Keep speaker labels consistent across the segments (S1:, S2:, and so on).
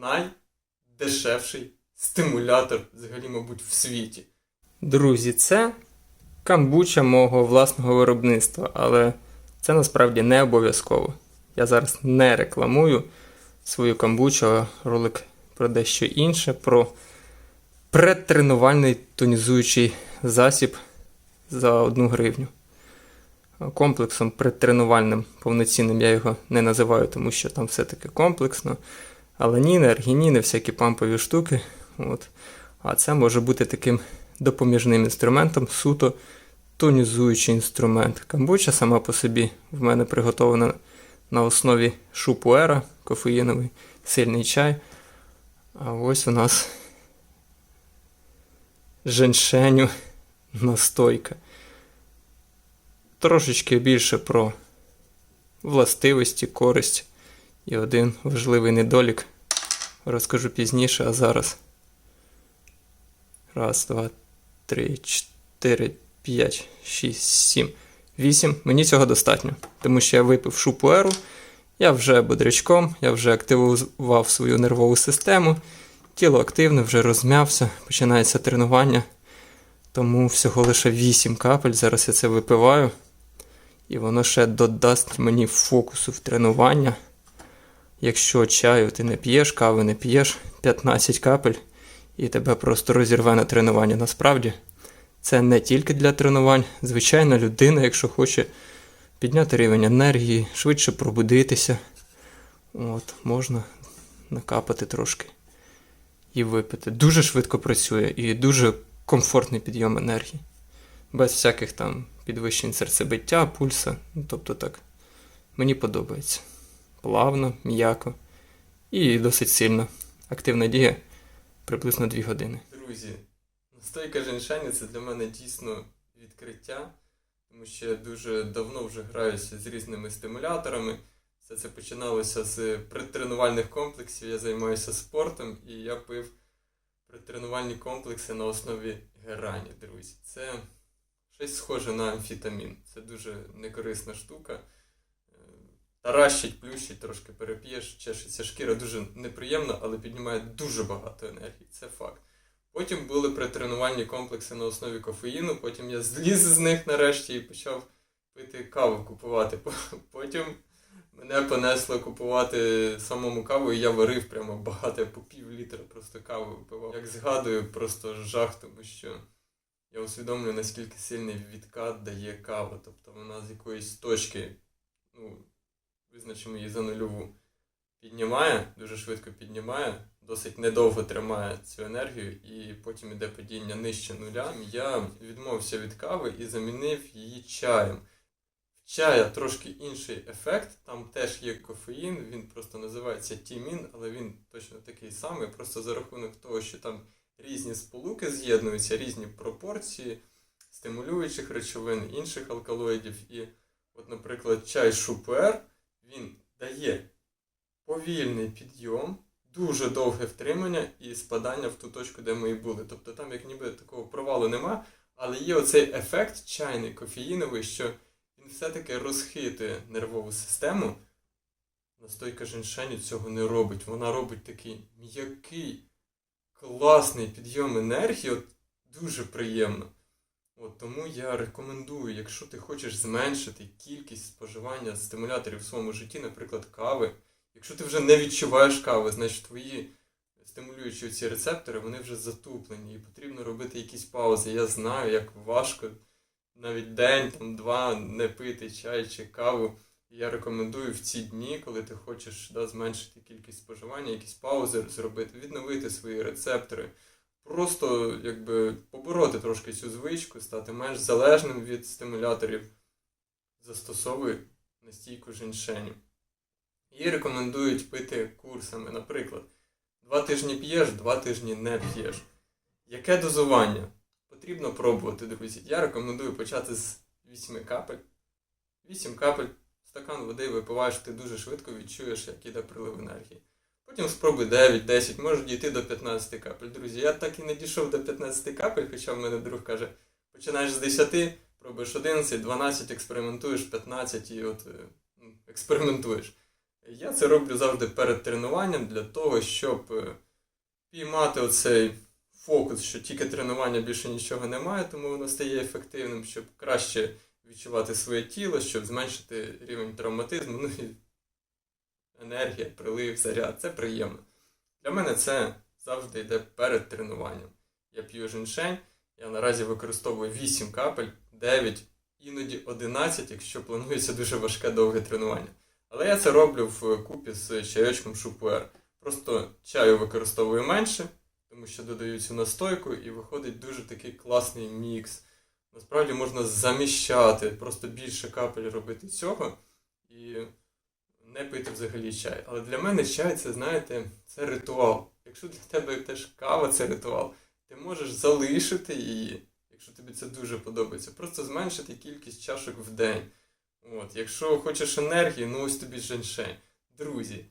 S1: найдешевший стимулятор, взагалі, мабуть, в світі. Друзі, це камбуча мого власного виробництва, але це насправді не обов'язково. Я зараз не рекламую свою камбучу, а ролик про дещо інше, про предтренувальний тонізуючий засіб за одну гривню. Комплексом предтренувальним повноцінним я його не називаю, тому що там все-таки комплексно. Аланіни, аргініни, всякі пампові штуки. От. А це може бути таким допоміжним інструментом, суто тонізуючий інструмент. Камбуча сама по собі в мене приготовлена на основі шупуера, кофеїновий, сильний чай. А ось у нас женьшеню настойка. Трошечки більше про властивості, користь і один важливий недолік. Розкажу пізніше, а зараз. Раз, два, три, чотири, п'ять, шість, сім, вісім. Мені цього достатньо. Тому що я випив шупуеру, я вже бодрячком, я вже активував свою нервову систему. Тіло активне, вже розм'явся, починається тренування. Тому всього лише 8 капель. Зараз я це випиваю. І воно ще додасть мені фокусу в тренування. Якщо чаю ти не п'єш, кави не п'єш, 15 капель, і тебе просто розірве на тренування. Насправді, це не тільки для тренувань. Звичайна людина, якщо хоче підняти рівень енергії, швидше пробудитися, от, можна накапати трошки і випити. Дуже швидко працює і дуже комфортний підйом енергії. Без всяких там підвищень серцебиття, пульса. Ну, тобто так, мені подобається. Плавно, м'яко і досить сильно. Активна дія приблизно 2 години. Друзі, настойка женьшені це для мене дійсно відкриття, тому що я дуже давно вже граюся з різними стимуляторами. Все це починалося з предтренувальних комплексів. Я займаюся спортом і я пив предтренувальні комплекси на основі герані, друзі. Це щось схоже на амфітамін. Це дуже некорисна штука. Таращить, плющить, трошки переп'єш, чешеться шкіра, дуже неприємно, але піднімає дуже багато енергії. Це факт. Потім були претренувальні комплекси на основі кофеїну, потім я зліз з них нарешті і почав пити каву купувати. Потім мене понесло купувати самому каву, і я варив прямо багато, по пів літра просто кави випивав. Як згадую, просто жах, тому що я усвідомлюю, наскільки сильний відкат дає кава. Тобто вона з якоїсь точки, ну, визначимо її за нульову, піднімає, дуже швидко піднімає, досить недовго тримає цю енергію, і потім іде падіння нижче нуля. Я відмовився від кави і замінив її чаєм. В чая трошки інший ефект, там теж є кофеїн, він просто називається тімін, але він точно такий самий, просто за рахунок того, що там різні сполуки з'єднуються, різні пропорції стимулюючих речовин, інших алкалоїдів. І, от, наприклад, чай шупер, він дає повільний підйом, дуже довге втримання і спадання в ту точку, де ми і були. Тобто там, як ніби такого провалу нема, але є оцей ефект чайний, кофеїновий, що він все-таки розхитує нервову систему. Настойка женьшеню цього не робить. Вона робить такий м'який, класний підйом енергії, от дуже приємно. От Тому я рекомендую, якщо ти хочеш зменшити кількість споживання стимуляторів в своєму житті, наприклад, кави. Якщо ти вже не відчуваєш кави, значить твої стимулюючі ці рецептори вони вже затуплені і потрібно робити якісь паузи. Я знаю, як важко навіть день, там, два не пити чай чи каву. Я рекомендую в ці дні, коли ти хочеш да, зменшити кількість споживання, якісь паузи зробити, відновити свої рецептори. Просто якби побороти трошки цю звичку, стати менш залежним від стимуляторів, застосовуй настійку женьшеню. Її рекомендують пити курсами. Наприклад, два тижні п'єш, два тижні не п'єш. Яке дозування? Потрібно пробувати, друзі. Я рекомендую почати з 8 капель. 8 капель, стакан води випиваєш, ти дуже швидко відчуєш, як іде прилив енергії. Потім спробуй 9-10, можеш дійти до 15 капель. Друзі, я так і не дійшов до 15 капель, хоча в мене друг каже, починаєш з 10, пробуєш 11, 12, експериментуєш 15 і от е, експериментуєш. Я це роблю завжди перед тренуванням для того, щоб е, піймати оцей фокус, що тільки тренування більше нічого немає, тому воно стає ефективним, щоб краще відчувати своє тіло, щоб зменшити рівень травматизму, ну і енергія, прилив, заряд. Це приємно. Для мене це завжди йде перед тренуванням. Я п'ю женьшень, я наразі використовую 8 капель, 9, іноді 11, якщо планується дуже важке довге тренування. Але я це роблю в купі з чайочком шупуер. Просто чаю використовую менше, тому що додаю цю настойку і виходить дуже такий класний мікс. Насправді можна заміщати, просто більше капель робити цього і не пити взагалі чай. Але для мене чай це, знаєте, це ритуал. Якщо для тебе теж кава це ритуал, ти можеш залишити її, якщо тобі це дуже подобається, просто зменшити кількість чашок в день. От, якщо хочеш енергії, ну ось тобі женьшень. Друзі,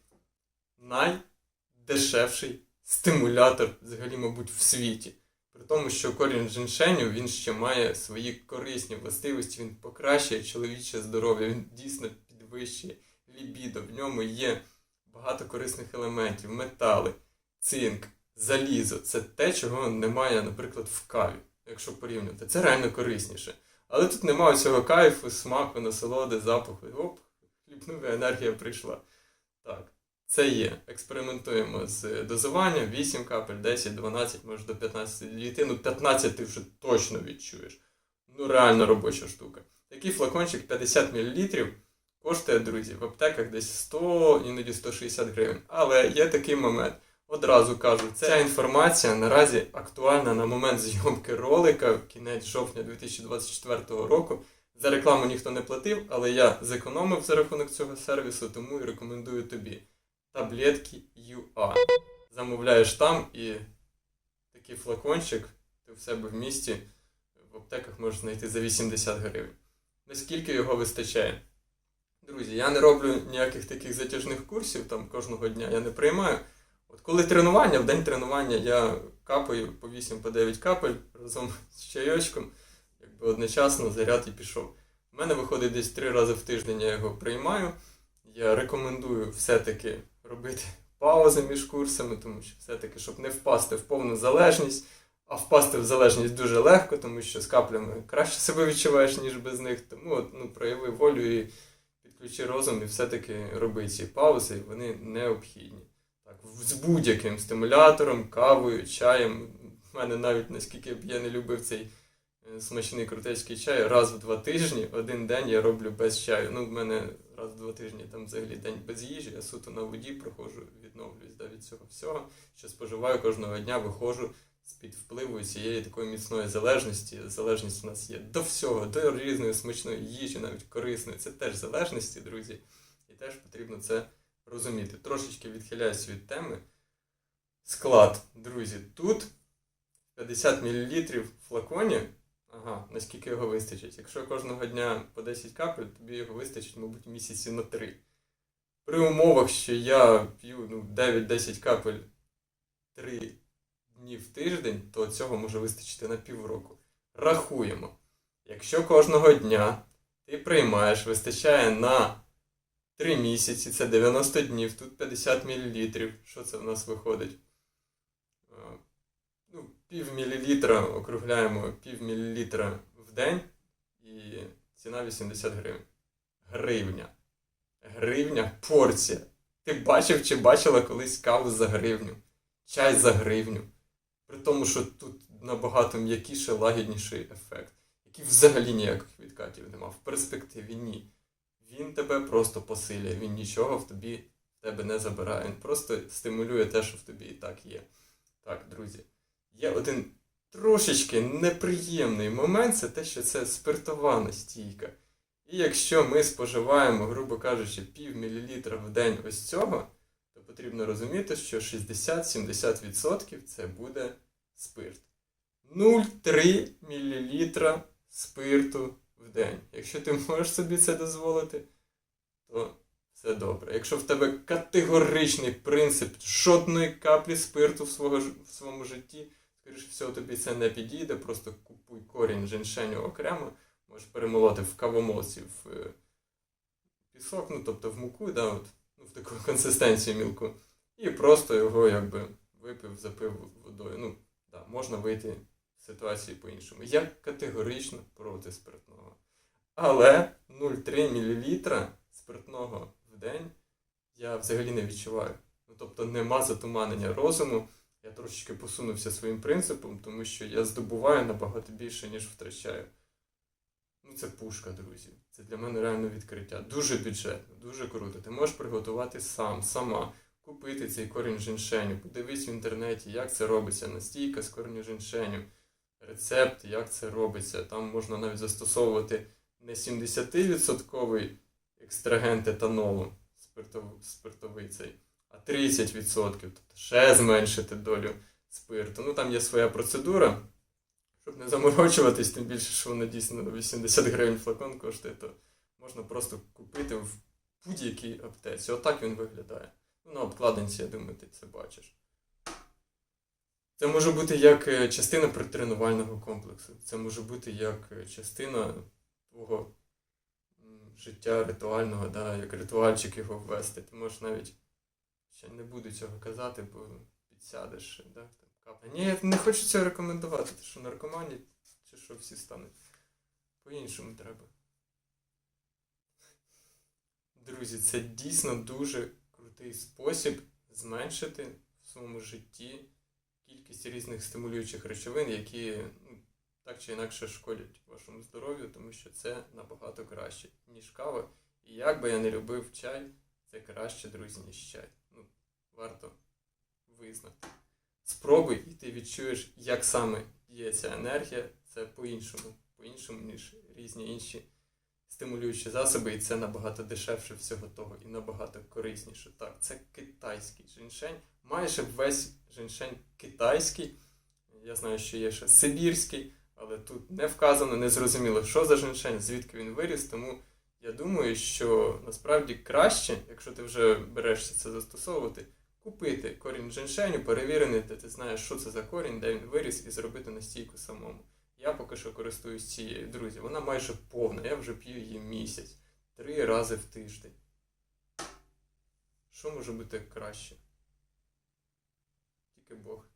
S1: найдешевший стимулятор взагалі, мабуть, в світі. При тому, що корінь женьшеню він ще має свої корисні властивості, він покращує чоловіче здоров'я, він дійсно підвищує лібідо. В ньому є багато корисних елементів, метали, цинк, залізо. Це те, чого немає, наприклад, в каві, якщо порівнювати. Це реально корисніше. Але тут немає цього кайфу, смаку, насолоди, запаху. Оп, хлібнув, енергія прийшла. Так, це є. Експериментуємо з дозуванням 8 капель, 10, 12, може до 15 дійти. Ну, 15 ти вже точно відчуєш. Ну, реально робоча штука. Такий флакончик 50 мл коштує, друзі, в аптеках десь 100, іноді 160 гривень. Але є такий момент. Одразу кажу, ця інформація наразі актуальна на момент зйомки ролика в кінець жовтня 2024 року. За рекламу ніхто не платив, але я зекономив за рахунок цього сервісу, тому і рекомендую тобі таблетки UA. Замовляєш там і такий флакончик ти в себе в місті в аптеках можеш знайти за 80 гривень. Наскільки його вистачає? Друзі, я не роблю ніяких таких затяжних курсів там кожного дня, я не приймаю. От коли тренування, в день тренування я капаю по 8 по 9 капель разом з чайочком, якби одночасно заряд і пішов. У мене виходить десь 3 рази в тиждень я його приймаю. Я рекомендую все-таки робити паузи між курсами, тому що все-таки, щоб не впасти в повну залежність, а впасти в залежність дуже легко, тому що з каплями краще себе відчуваєш, ніж без них. Тому от, ну, прояви волю і підключи розум, і все-таки роби ці паузи, вони необхідні. Так, з будь-яким стимулятором, кавою, чаєм. У мене навіть наскільки б я не любив цей е, смачний крутецький чай, раз в два тижні, один день я роблю без чаю. Ну, в мене раз в два тижні там взагалі день без їжі, я суто на воді проходжу, відновлююсь да, від цього всього, що споживаю кожного дня, виходжу з-під впливу цієї такої міцної залежності. Залежність у нас є до всього, до різної смачної їжі, навіть корисної. Це теж залежності, друзі. І теж потрібно це розуміти. Трошечки відхиляюсь від теми. Склад, друзі, тут 50 мл флаконі. Ага, наскільки його вистачить. Якщо кожного дня по 10 капель, тобі його вистачить, мабуть, місяці на 3. При умовах, що я п'ю ну, 9-10 капель 3 дні в тиждень, то цього може вистачити на півроку. Рахуємо. Якщо кожного дня ти приймаєш, вистачає на 3 місяці, це 90 днів, тут 50 мл. Що це в нас виходить? Е, Ну, пів мілілітра, округляємо пів мілілітра в день і ціна 80 гривень. Гривня. Гривня порція. Ти бачив чи бачила колись каву за гривню? Чай за гривню. При тому, що тут набагато м'якіший, лагідніший ефект, який взагалі ніяких відкатів нема. В перспективі ні. Він тебе просто посилює, він нічого в тобі в тебе не забирає. Він просто стимулює те, що в тобі і так є. Так, друзі, є один трошечки неприємний момент, це те, що це спиртова настійка. І якщо ми споживаємо, грубо кажучи, пів мілілітра в день ось цього, потрібно розуміти, що 60-70% це буде спирт. 0,3 мл спирту в день. Якщо ти можеш собі це дозволити, то все добре. Якщо в тебе категоричний принцип жодної каплі спирту в, свого, в своєму житті, скоріше всього, тобі це не підійде, просто купуй корінь женьшеню окремо, можеш перемолоти в кавомолці в е, пісок, ну тобто в муку, да, от, в таку консистенцію мілку. І просто його якби випив, запив водою. Ну, да, можна вийти з ситуації по-іншому. Я категорично проти спиртного. Але 0,3 мл спиртного в день я взагалі не відчуваю. Ну, тобто нема затуманення розуму. Я трошечки посунувся своїм принципом, тому що я здобуваю набагато більше, ніж втрачаю. Ну, це пушка, друзі. Це для мене реально відкриття. Дуже бюджетно, дуже круто. Ти можеш приготувати сам, сама, купити цей корінь женьшеню, подивись в інтернеті, як це робиться, настійка з кореню женьшеню, рецепт, як це робиться. Там можна навіть застосовувати не 70% екстрагент етанолу, спиртов- спиртовий цей, а 30%, тобто ще зменшити долю спирту. Ну там є своя процедура. Щоб не заморочуватись, тим більше, що воно дійсно 80 гривень флакон коштує, то можна просто купити в будь-якій аптеці. Отак він виглядає. Ну, на обкладинці, я думаю, ти це бачиш. Це може бути як е, частина тренувального комплексу. Це може бути як е, частина твого життя ритуального, да, як ритуальчик його ввести. Ти можеш навіть ще не буду цього казати, бо підсядеш, да. Ні, я не хочу цього рекомендувати, ти що наркомані, чи що всі стануть. По-іншому треба. Друзі, це дійсно дуже крутий спосіб зменшити в своєму житті кількість різних стимулюючих речовин, які ну, так чи інакше шкодять вашому здоров'ю, тому що це набагато краще, ніж кава. І як би я не любив чай, це краще, друзі, ніж чай. Ну, варто визнати. Спробуй, і ти відчуєш, як саме є ця енергія. Це по-іншому, по-іншому, ніж різні інші стимулюючі засоби, і це набагато дешевше всього того і набагато корисніше. Так, це китайський женьшень. Майже весь женьшень китайський. Я знаю, що є ще сибірський, але тут не вказано, не зрозуміло, що за женьшень, звідки він виріс. Тому я думаю, що насправді краще, якщо ти вже берешся це застосовувати, купити корінь женьшеню, перевірений, де ти знаєш, що це за корінь, де він виріс, і зробити настійку самому. Я поки що користуюсь цією, друзі. Вона майже повна, я вже п'ю її місяць, три рази в тиждень. Що може бути краще? Тільки Бог